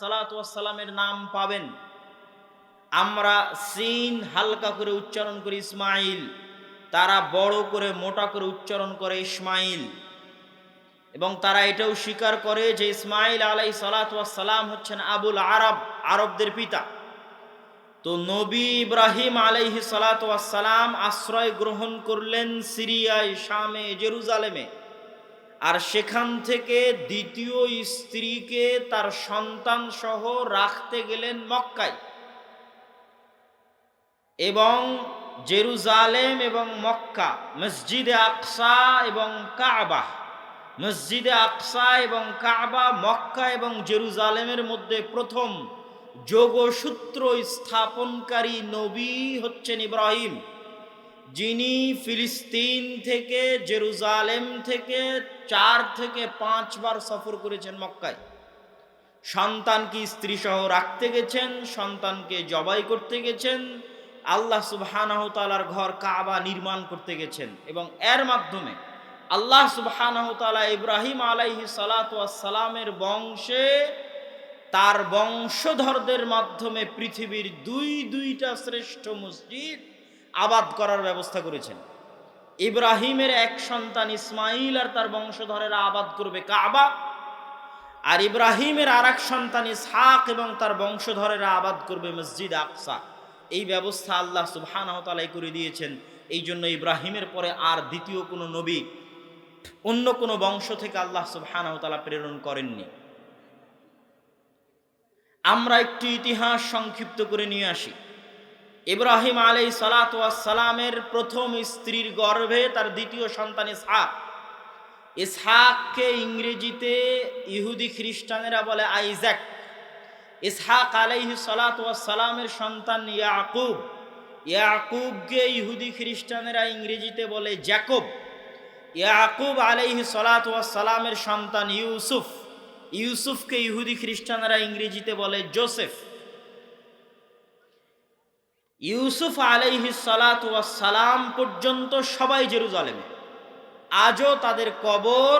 সালাতামের নাম পাবেন। আমরা সিন হালকা করে উচ্চারণ করি ইসমাইল, তারা বড় করে মোটা করে উচ্চারণ করে ইসমাইল। এবং তারা এটাও স্বীকার করে যে ইসমাইল আলাই সালাতাম হচ্ছেন আবুল আরব, আরবদের পিতা। তো নবী ইব্রাহিম আলাইহি সালাতাম আশ্রয় গ্রহণ করলেন সিরিয়ায়, শামে, জেরুজালেমে। আর সেখান থেকে দ্বিতীয় স্ত্রীকে তার সন্তান সহ রাখতে গেলেন মক্কায়। এবং জেরুজালেম এবং মক্কা, মসজিদে আকসা এবং কাবা, মসজিদে আকসা এবং কাবা, মক্কা এবং জেরুজালেমের মধ্যে প্রথম যোগসূত্র স্থাপনকারী নবী হচ্ছেন ইব্রাহিম। যিনি ফিলিস্তিন থেকে জেরুজালেম থেকে চার থেকে পাঁচবার সফর করেছেন মক্কায়। সন্তানকে স্ত্রী সহ রাখতে গেছেন, সন্তানকে জবাই করতে গেছেন, আল্লাহ সুবাহানহতালার ঘর কাবা নির্মাণ করতে গেছেন এবং এর মাধ্যমে আল্লাহ সুবাহানহতালা ইব্রাহিম আলাইহি সালাতামের বংশে তার বংশধরদের মাধ্যমে পৃথিবীর দুই দুইটা শ্রেষ্ঠ মসজিদ আবাদ করার ব্যবস্থা করেছেন। ইব্রাহিমের এক সন্তান ইসমাইল আর তার বংশধরেরা আবাদ করবে কাবা। আর ইব্রাহিমের আর এক সন্তান ইসহাক এবং তার বংশধরেরা আবাদ করবে মসজিদ আকসা। এই ব্যবস্থা আল্লাহ সুবহানাহতালাই করে দিয়েছেন। এই জন্য ইব্রাহিমের পরে আর দ্বিতীয় কোনো নবী অন্য কোনো বংশ থেকে আল্লাহ সুবহানাহতালা প্রেরণ করেননি। আমরা একটু ইতিহাস সংক্ষিপ্ত করে নিয়ে আসি। ইব্রাহিম আলাই সালাতামের প্রথম স্ত্রীর গর্ভে তার দ্বিতীয় সন্তান ইসহাক। ইসহাককে ইংরেজিতে ইহুদি খ্রিস্টানেরা বলে আইজ্যাক। ইসহাক আলাইহি সালাতামের সন্তান ইয়াকুব। ইয়াকুবকে ইহুদি খ্রিস্টানেরা ইংরেজিতে বলে জ্যাকব। ইয়াকুব আলাইহি সালাতামের সন্তান ইউসুফ। ইউসুফকে ইহুদি খ্রিস্টানরা ইংরেজিতে বলে জোসেফ। ইউসুফ আলাইহি সালাম পর্যন্ত সবাই জেরুজালেমে। আজও তাদের কবর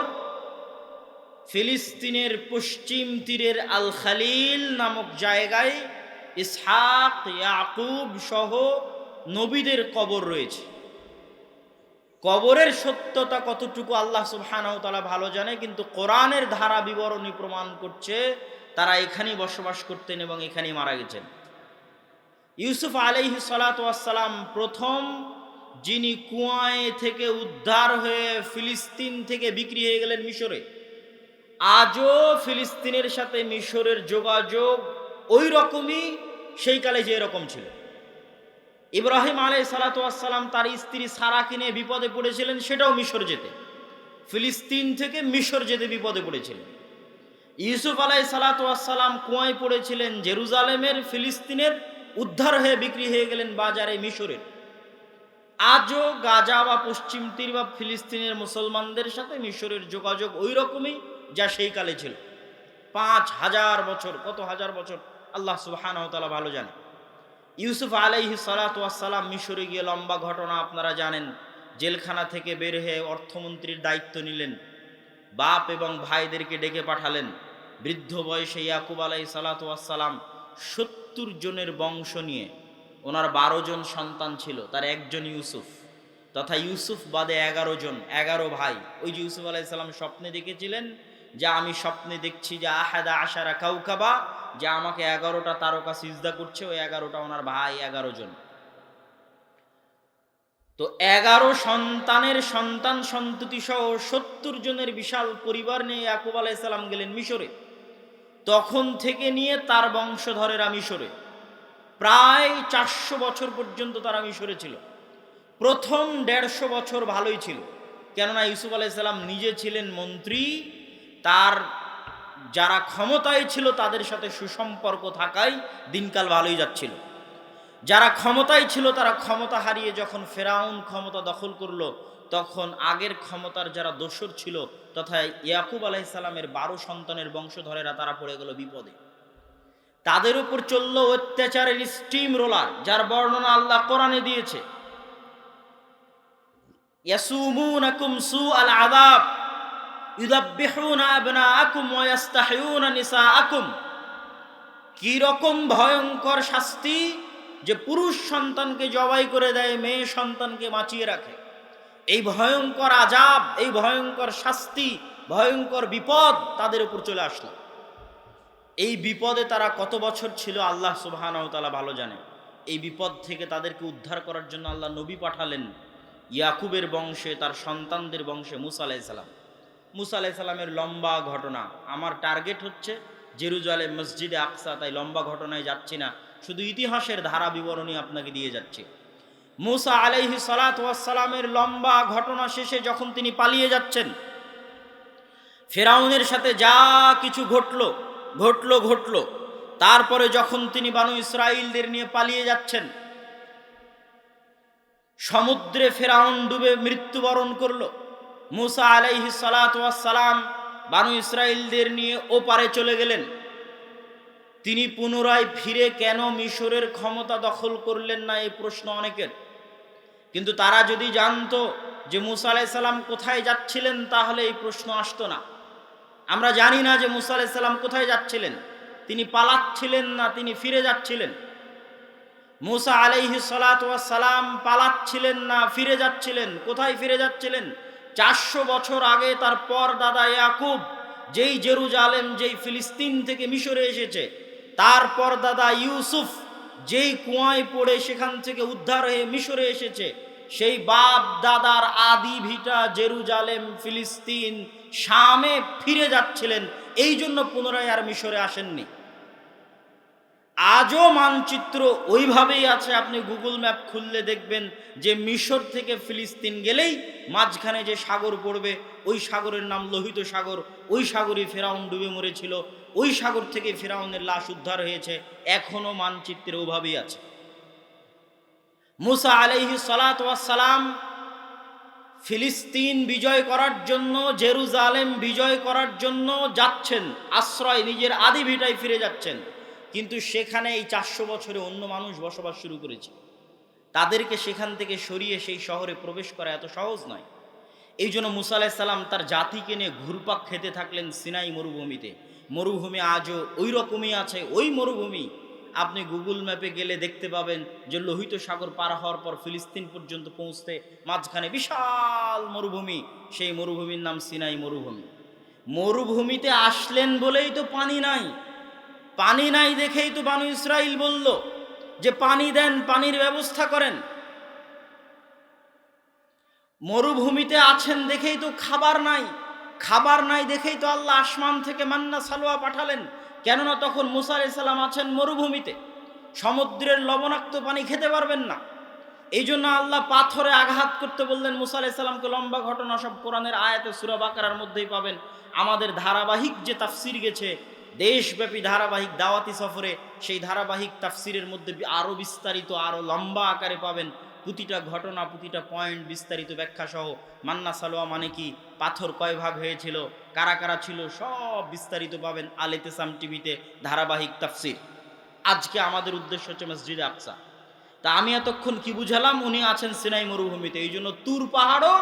ফিলিস্তিনের পশ্চিম তীরের আল খালিল নামক জায়গায় ইসহাক, ইয়াকুব সহ নবীদের কবর রয়েছে। কবরের সত্যতা কতটুকু আল্লাহ সুবহানাহু তাআলা ভালো জানে, কিন্তু কোরআনের ধারা বিবরণী প্রমাণ করছে তারা এখানেই বসবাস করতেন এবং এখানেই মারা গেছেন। ইউসুফ আলাইহি সালাতাম প্রথম যিনি কুয়ায় থেকে উদ্ধার হয়ে ফিলিস্তিন থেকে বিক্রি হয়ে গেলেন মিশরে। আজও ফিলিস্তিনের সাথে মিশরের যোগাযোগ ওই রকমই, সেই কালে যে এরকম ছিল। ইব্রাহিম আলাই সালাতাম তার স্ত্রী সারা কিনে বিপদে পড়েছিলেন, সেটাও মিশর যেতে। ফিলিস্তিন থেকে মিশর যেতে বিপদে পড়েছিলেন। ইউসুফ আলাই সালাতাম কুয়ায় পড়েছিলেন, জেরুজালেমের ফিলিস্তিনের উদ্ধার হয়ে বিক্রি হয়ে গেলেন বাজারে মিশরের আজও গাজা বা পশ্চিম তীর বা ফিলিস্তিনের মুসলমানদের সাথে মিশরের যোগাযোগ ওই রকমই যা সেই কালে ছিল। পাঁচ হাজার বছর, কত হাজার বছর, আল্লাহ সুবাহান ভালো জানে। ইউসুফ আলাইহি সালাতাম মিশরে গিয়ে লম্বা ঘটনা আপনারা জানেন। জেলখানা থেকে বের হয়ে অর্থমন্ত্রীর দায়িত্ব নিলেন। বাপ এবং ভাইদেরকে ডেকে পাঠালেন। বৃদ্ধ বয়সে ইয়াকুব আলাই সালাতাম সত্তর জনের বংশ নিয়ে ওনার বারো জন সন্তান ছিল, তার একজন ইউসুফ, তথা ইউসুফ বাদে এগারো জন, এগারো ভাই। ওই যে ইউসুফ আলাইসাল্লাম স্বপ্নে দেখেছিলেন যা, আমি স্বপ্নে দেখছি যে, আহাদা আশারা কাউকাবা, যে আমাকে এগারোটা তারকা সিজদা করছে, ওই এগারোটা ওনার ভাই এগারো জন। তো এগারো সন্তানের সন্তান সন্ততি সহ সত্তর জনের বিশাল পরিবার নিয়ে ইয়াকুব আলাইসাল্লাম গেলেন মিশরে। তখন থেকে নিয়ে তার বংশধরেরা মিশরে প্রায় চারশো বছর পর্যন্ত তারা মিশরে ছিল। প্রথম দেড়শো বছর ভালোই ছিল। কেননা ইউসুফ আলাইসাল্লাম নিজে ছিলেন মন্ত্রী। তার যারা ক্ষমতায় ছিল তাদের সাথে সুসম্পর্ক থাকায় দিনকাল ভালোই যাচ্ছিল। যারা ক্ষমতায় ছিল তারা ক্ষমতা হারিয়ে যখন ফেরাউন ক্ষমতা দখল করল তখন আগের ক্ষমতার যারা দোসর ছিল তথা ইয়াকুব আলাইসাল্লামের বারো সন্তানের বংশধরেরা তারা পড়ে গেল বিপদে। তাদের উপর চলল অত্যাচারের স্টিম রোলার যার বর্ণনা আল্লাহ কোরআনে দিয়েছে। কি রকম ভয়ঙ্কর শাস্তি যে পুরুষ সন্তানকে জবাই করে দেয়, মেয়ে সন্তানকে বাঁচিয়ে রাখে। এই ভয়ঙ্কর আজাব, এই ভয়ঙ্কর শাস্তি, ভয়ঙ্কর বিপদ তাদের উপর চলে আসলো। এই বিপদে তারা কত বছর ছিল আল্লাহ সুবাহানাও তালা ভালো জানে। এই বিপদ থেকে তাদেরকে উদ্ধার করার জন্য আল্লাহ নবী পাঠালেন ইয়াকুবের বংশে, তার সন্তানদের বংশে মুসা আলাইসাল্লাম মুসা আলাইসাল্লামের লম্বা ঘটনা। আমার টার্গেট হচ্ছে জেরুজালে মসজিদে আকসা, তাই লম্বা ঘটনায় যাচ্ছি না। শুধু ইতিহাসের ধারা বিবরণী আপনাকে দিয়ে যাচ্ছি। মুসা আলাইহি সালাতামের লম্বা ঘটনা শেষে যখন তিনি পালিয়ে যাচ্ছেন, ফেরাউনের সাথে যা কিছু ঘটলো ঘটলো ঘটলো, তারপরে যখন তিনি বানু ইসরায়েলদের নিয়ে পালিয়ে যাচ্ছেন, সমুদ্রে ফেরাউন ডুবে মৃত্যুবরণ করল। মুসা আলাইহি সালাম বানু ইসরায়েলদের নিয়ে ওপারে চলে গেলেন। তিনি পুনরায় ফিরে কেন মিশরের ক্ষমতা দখল করলেন না, এই প্রশ্ন অনেকের। কিন্তু তারা যদি জানতো যে মুসা আলাইসাল্লাম কোথায় যাচ্ছিলেন, তাহলে এই প্রশ্ন আসতো না। আমরা জানি না যে মুসা আলাইসাল্লাম কোথায় যাচ্ছিলেন। তিনি পালাচ্ছিলেন না, তিনি ফিরে যাচ্ছিলেন। মুসা আলাইহি সালাম পালাচ্ছিলেন না, ফিরে যাচ্ছিলেন। কোথায় ফিরে যাচ্ছিলেন? চারশো বছর আগে তার পর দাদা ইয়াকুব, যেই জেরুজালেম, যেই ফিলিস্তিন থেকে মিশরে এসেছে তারপর দাদা ইউসুফ, যেই কুয়ায় পড়ে সেখান থেকে উদ্ধার হয়ে মিশরে এসেছে। সেই বাপ দাদার আদি ভিটা জেরুজালেম, ফিলিস্তিন, শামে ফিরে যাচ্ছিলেন। এই জন্য পুনরায় আর মিশরে আসেননি। আজও মানচিত্র ওইভাবেই আছে, আপনি গুগল ম্যাপ খুললে দেখবেন যে মিশর থেকে ফিলিস্তিন গেলেই মাঝখানে যে সাগর পড়বে, ওই সাগরের নাম লোহিত সাগর, ওই সাগরই ফেরাউন ডুবে মরেছিল, ওই সাগর থেকে ফেরাউনের লাশ উদ্ধার হয়েছে, এখনও মানচিত্রে ওভাবেই আছে। মুসা আলাইহি সালাম ফিলিস্তিন বিজয় করার জন্য, জেরুজালেম বিজয় করার জন্য যাচ্ছেন। আশ্রয় নিজের আদি ভিটায় ফিরে যাচ্ছেন। কিন্তু সেখানে এই চারশো বছরে অন্য মানুষ বসবাস শুরু করেছে। তাদেরকে সেখান থেকে সরিয়ে সেই শহরে প্রবেশ করা এত সহজ নয়। এই জন্য মুসা আলাহিসাল্লাম তার জাতিকে নিয়ে ঘুরপাক খেতে থাকলেন সিনাই মরুভূমিতে। মরুভূমি আজও ওই রকমই আছে, ওই মরুভূমি আপনি গুগল ম্যাপে গেলে দেখতে পাবেন যে লোহিত সাগর পার হওয়ার পর ফিলিস্তিন পর্যন্ত পৌঁছতে মাঝখানে বিশাল মরুভূমি। সেই মরুভূমির নাম সিনাই মরুভূমি। মরুভূমিতে আসলেন বলেই তো পানি নাই। পানি নাই দেখেই তো বানু ইসরাইল বলল যে পানি দেন, পানির ব্যবস্থা করেন। মরুভূমিতে আছেন দেখেই তো খাবার নাই। খাবার নাই দেখেই তো আল্লাহ আসমান থেকে মান্না সালোয়া পাঠালেন। কেননা তখন মুসা সালাম আছেন মরুভূমিতে। সমুদ্রের লবণাক্ত পানি খেতে পারবেন না। এই জন্য আল্লাহ পাথরে আঘাত করতে বললেন, মুসা সাল্লামকে লম্বা ঘটনা সব কোরআনের আয়াতে সুরা বাকারার মধ্যেই পাবেন। আমাদের ধারাবাহিক যে তাফসির গেছে, দেশব্যাপী ধারাবাহিক দাওয়াতি সফরে সেই ধারাবাহিক তাফসিরের মধ্যে আরও বিস্তারিত আরও লম্বা আকারে পাবেন। প্রতিটা ঘটনা, প্রতিটা পয়েন্ট বিস্তারিত ব্যাখ্যা সহ মান্না সালোয়া মানে কি? পাথর কয় ভাগ হয়েছিল? কারা কারা ছিল? সব বিস্তারিত পাবেন আলেতেসাম টিভিতে ধারাবাহিক তাফসির। আজকে আমাদের উদ্দেশ্য হচ্ছে মসজিদ আকসা। তা আমি এতক্ষণ কি বুঝালাম? উনি আছেন সিনাই মরুভূমিতে। এই জন্য তুর পাহাড়ও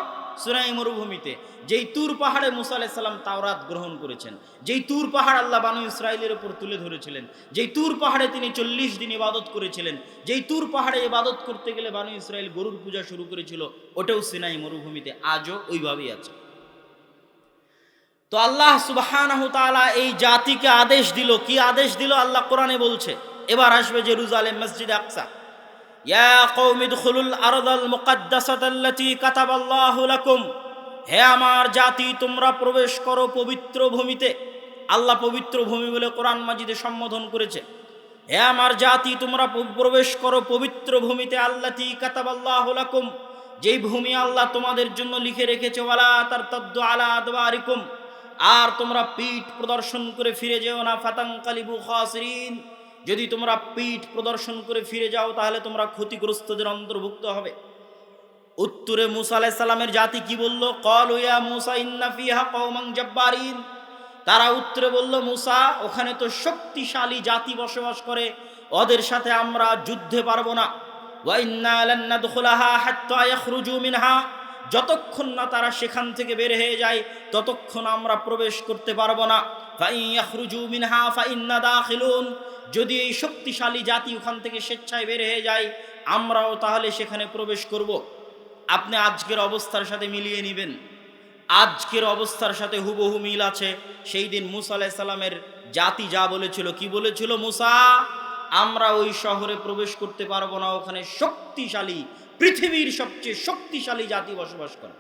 সিনাই মরুভূমিতে। যেই তুর পাহাড়ে মুসা আলাইসাল্লাম তাওরাত গ্রহণ করেছেন, যেই তুর পাহাড় আল্লাহ বানু ইসরায়েলের উপর তুলে ধরেছিলেন, যেই তুর পাহাড়ে তিনি চল্লিশ দিন ইবাদত করেছিলেন, যেই তুর পাহাড়ে ইবাদত করতে গেলে বানু ইসরায়েল গরুর পূজা শুরু করেছিল, ওটাও সিনাই মরুভূমিতে, আজও ওইভাবেই আছে। তো আল্লাহ সুবাহ এই জাতিকে আদেশ দিল, কি আদেশ দিল? আল্লাহ কোরআনে বলছে, এবার আসবে জেরুজালেম মসজিদ আকসা। ইয়া কওমি দুখুলুল আরদাল মুকাদ্দাসাতাল্লাতী কাতাবাল্লাহু লাকুম। হে আমার জাতি, তোমরা প্রবেশ করো পবিত্র ভূমিতে। আল্লাহ পবিত্র ভূমি বলে কোরআন মাজিদে সম্বোধন করেছে। হে আমার জাতি, তোমরা প্রবেশ করো পবিত্র ভূমিতে আল্লাতি কাতাবাল্লাহু লাকুম। যেই ভূমি আল্লাহ তোমাদের জন্য লিখে রেখেছে, ওয়ালা তার তদ্দু আলা আদবারিকুম। আর তোমরা পিঠ প্রদর্শন করে ফিরে যেও না ফাতাং কালিবু খাসরিন। যদি তোমরা পিঠ প্রদর্শন করে ফিরে যাও, তাহলে তোমরা ক্ষতিগ্রস্তদের অন্তর্ভুক্ত হবে। উত্তরে মুসা আলাইহিস সালামের জাতি কি বলল? কল ইয়া মুসা ইন্না ফিহা কওমান জাব্বারিন। তারা উত্তরে বলল, মুসা, ওখানে তো শক্তিশালী জাতি বসবাস করে, ওদের সাথে আমরা যুদ্ধে পারব না। মিনহা। যতক্ষণ না তারা সেখান থেকে বের হয়ে যায়, ততক্ষণ আমরা প্রবেশ করতে পারব না। মিনহা যদি এই শক্তিশালী জাতি ওখান থেকে স্বেচ্ছায় বের হয়ে যায়, আমরাও তাহলে সেখানে প্রবেশ করব। আপনি আজকের অবস্থার সাথে মিলিয়ে নেবেন। আজকের অবস্থার সাথে হুবহু মিল আছে। সেই দিন মুসা আলাইসাল্লামের জাতি যা বলেছিল, কি বলেছিল মুসা? আমরা ওই শহরে প্রবেশ করতে পারব না, ওখানে শক্তিশালী, পৃথিবীর সবচেয়ে শক্তিশালী জাতি বসবাস করে।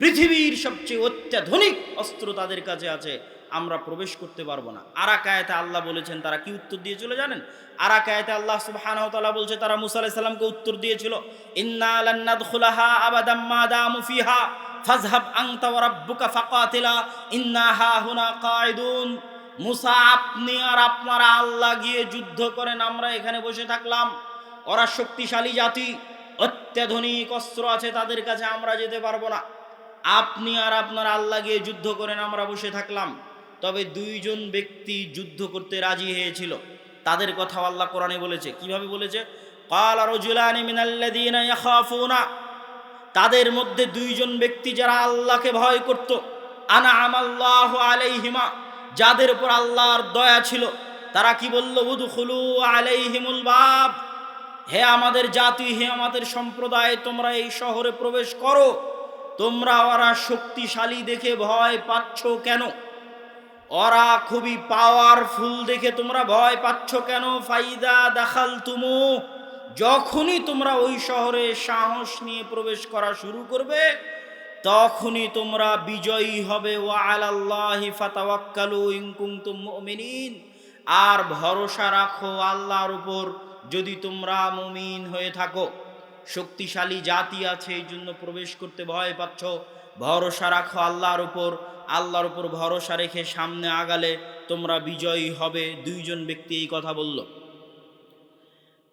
পৃথিবীর সবচেয়ে অত্যাধুনিক অস্ত্র তাদের কাছে আছে। আমরা প্রবেশ করতে পারব না। আরাকায়াতে আল্লাহ বলেছেন, তারা কি উত্তর দিয়েছিল জানেন? আরাকায়াতে আল্লাহ সুবহানাহু ওয়া বলছে, তারা মুসা আলাইহিস সালামকে উত্তর দিয়েছিল, ইন্না লান নাদখুলাহা আবাদাম মা দামু ফিহা, ফাযহাব আনতা ওয়া রাব্বুকা ফাকাতিলা, ইন্না হা হুনা কাঈদুন। মুসা, আপনি আর আপনারা আল্লাহ গিয়ে যুদ্ধ করেন, আমরা এখানে বসে থাকলাম। ওরা শক্তিশালী জাতি, অত্যাধুনিক অস্ত্র আছে, তাদের কাছে আমরা যেতে পারব না। আপনি আর আপনার আল্লাহ গিয়ে যুদ্ধ করেন, আমরা বসে থাকলাম। তবে দুইজন ব্যক্তি যুদ্ধ করতে রাজি হয়েছিল। তাদের কথা আল্লাহ কোরআনে বলেছে। কীভাবে বলেছে? কাল রজুলানি মিনাল্লাদিনা ইয়াখাফুনা। তাদের মধ্যে দুইজন ব্যক্তি যারা আল্লাহকে ভয় করত, আনা আমাল্লাহ আলাইহিমা, যাদের উপর আল্লাহর দয়া ছিল, তারা কি বলল? উদখুলু আলাইহিমুল বাপ হে আমাদের জাতি, হে আমাদের সম্প্রদায়, তোমরা এই শহরে প্রবেশ করো। তোমরা ওরা শক্তিশালী দেখে ভয় পাচ্ছ কেন? ওরা খুবই পাওয়ারফুল দেখে তোমরা ভয় পাচ্ছ কেন? ফাইদা দেখাল তুমু যখনই তোমরা ওই শহরে সাহস নিয়ে প্রবেশ করা শুরু করবে, তখনই তোমরা বিজয়ী হবে। ও আলাল্লাহি ফাতাওয়াক্কালু ইন কুনতুম মুমিনিন, আর ভরসা রাখো আল্লাহর উপর যদি তোমরা মুমিন হয়ে থাকো। শক্তিশালী জাতি আছে, এই জন্য প্রবেশ করতে ভয় পাচ্ছ। ভরসা রাখো আল্লাহর উপর আল্লাহর উপর ভরসা রেখে সামনে আগালে তোমরা বিজয়ী হবে, দুইজন ব্যক্তি এই কথা বলল।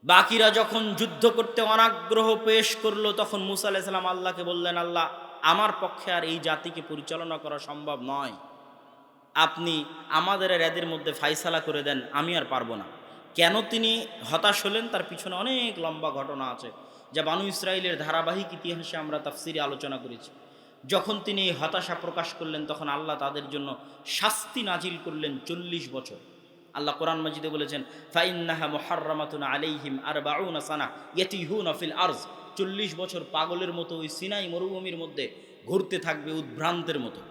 বাকিরা যখন যুদ্ধ করতে অনাগ্রহ পেশ করল, তখন মুসা আলাইসাল্লাম আল্লাহকে বললেন, আল্লাহ, আমার পক্ষে আর এই জাতিকে পরিচালনা করা সম্ভব নয়। আপনি আমাদের এদের মধ্যে ফাইসালা করে দেন, আমি আর পারব না। কেন তিনি হতাশ হলেন? তার পিছনে অনেক লম্বা ঘটনা আছে, যা বানু ইসরায়েলের ধারাবাহিক ইতিহাসে আমরা তাফসিরে আলোচনা করেছি। যখন তিনি হতাশা প্রকাশ করলেন, তখন আল্লাহ তাদের জন্য শাস্তি নাজিল করলেন চল্লিশ বছর। আল্লাহ কোরআন মাজিদে বলেছেন, ফাইন্নাহা মোহার্রামাতুন আলাইহিম আর বাউনা সানা ইয়েতিহুন ফিল আর্জ। চল্লিশ বছর পাগলের মতো ওই সিনাই মরুভূমির মধ্যে ঘুরতে থাকবে উদ্ভ্রান্তের মতো।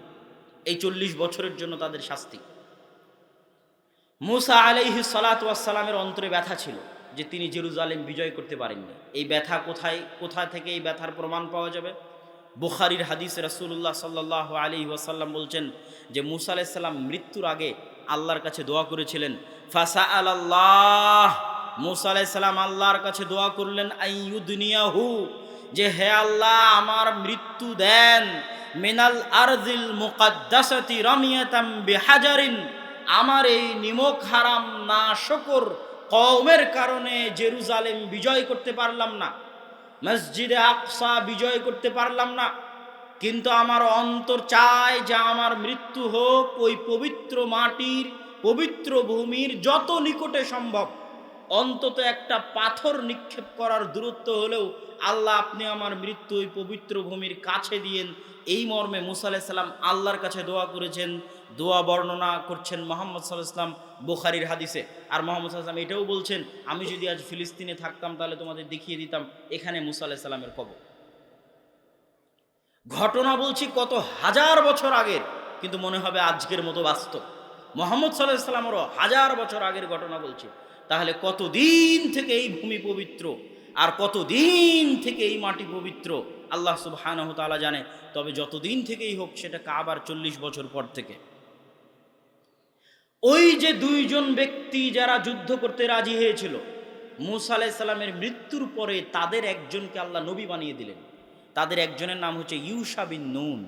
এই চল্লিশ বছরের জন্য তাদের শাস্তি। মুসা আলাইহি সালাতামের অন্তরে ব্যথা ছিল যে তিনি জেরুজালেম বিজয় করতে পারেননি। এই ব্যথা কোথায়, কোথা থেকে এই ব্যথার প্রমাণ পাওয়া যাবে? বুখারির হাদিস রাসূলুল্লাহ সাল্লাহ আলী ওয়াসাল্লাম বলছেন যে মুসা আলাইসাল্লাম মৃত্যুর আগে আল্লাহর কাছে দোয়া করেছিলেন ফাসা আল্লাহ মুসা আলাইসাল্লাম আল্লাহর কাছে দোয়া করলেন, আইয়ুদনিয়াহু। যে হে আল্লাহ, আমার মৃত্যু দেন, মিনাল আরদিল মুকাদ্দাসাতি রামিয়াতাম বিহাজারিন। আমার এই নিমক হারাম না শকর, কওমের কারণে জেরুজালেম বিজয় করতে পারলাম না। মসজিদে আকসা বিজয় করতে পারলাম না। কিন্তু আমার অন্তর চায় যে আমার মৃত্যু হোক, ওই পবিত্র মাটির, পবিত্র ভূমির যত নিকটে সম্ভব। অন্তত একটা পাথর নিক্ষেপ করার দূরত্ব হলেও আল্লাহ আপনি আমার মৃত্যু ওই পবিত্র ভূমির কাছে দিয়েন। এই মর্মে মুসা আলাইসাল্লাম আল্লাহর কাছে দোয়া করেছেন দোয়া বর্ণনা করছেন মোহাম্মদ সাল্লাহ ইসলাম বুখারির হাদিসে। আর মোহাম্মদ সাল্লাম এটাও বলছেন, আমি যদি আজ ফিলিস্তিনে থাকতাম, তাহলে তোমাদের দেখিয়ে দিতাম, এখানে মুসা আলাইসাল্লামের কবর। ঘটনা বলছি কত হাজার বছর আগের, কিন্তু মনে হবে আজকের মতো বাস্তব। মোহাম্মদ সাল্লাহ সাল্লামেরও হাজার বছর আগের ঘটনা বলছি। তাহলে কতদিন থেকে এই ভূমি পবিত্র, আর কতদিন থেকে এই মাটি পবিত্র, আল্লাহ সুবহানাহু তাআলা জানে। তবে যতদিন থেকেই হোক, সেটা কাবার চল্লিশ বছর পর থেকে। ওই যে দুইজন ব্যক্তি যারা যুদ্ধ করতে রাজি হয়েছিল, মুসা আলাইসাল্লামের মৃত্যুর পরে তাদের একজনকে আল্লাহ নবী বানিয়ে দিলেন। তাদের একজনের নাম হচ্ছে ইউসা বিন নুন।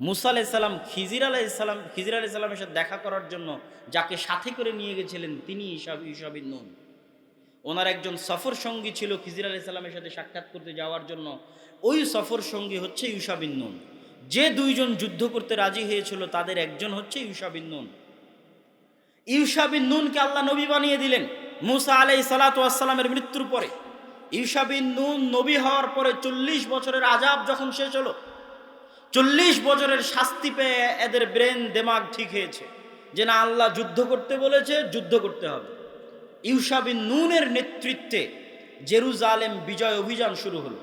মুসা আলাইসাল্লাম খিজির আলাইসাল্লাম খিজির আলাইসাল্লামের সাথে দেখা করার জন্য যাকে সাথে করে নিয়ে গেছিলেন, তিনি ইসাব ইউসা বিন নুন। ওনার একজন সফর সঙ্গী ছিল খিজির আলাইসাল্লামের সাথে সাক্ষাৎ করতে যাওয়ার জন্য। ওই সফর সঙ্গী হচ্ছে ইউসা বিন নুন। যে দুইজন যুদ্ধ করতে রাজি হয়েছিল, তাদের একজন হচ্ছে ইউসা বিন নুন। ইউসা বিন নুনকে আল্লাহ নবী বানিয়ে দিলেন মুসা আলাই সালাতামের মৃত্যুর পরে। ইউসা বিন নুন নবী হওয়ার পরে চল্লিশ বছরের আজাব যখন শেষ হলো, চল্লিশ বছরের শাস্তি পেয়ে এদের ব্রেন দেমাগ ঠিক হয়েছে যে না, আল্লাহ যুদ্ধ করতে বলেছে, যুদ্ধ করতে হবে। ইউসা বিন নুনের নেতৃত্বে জেরুজালেম বিজয় অভিযান শুরু হলো।